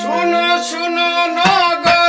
শুনো শুনো নগর।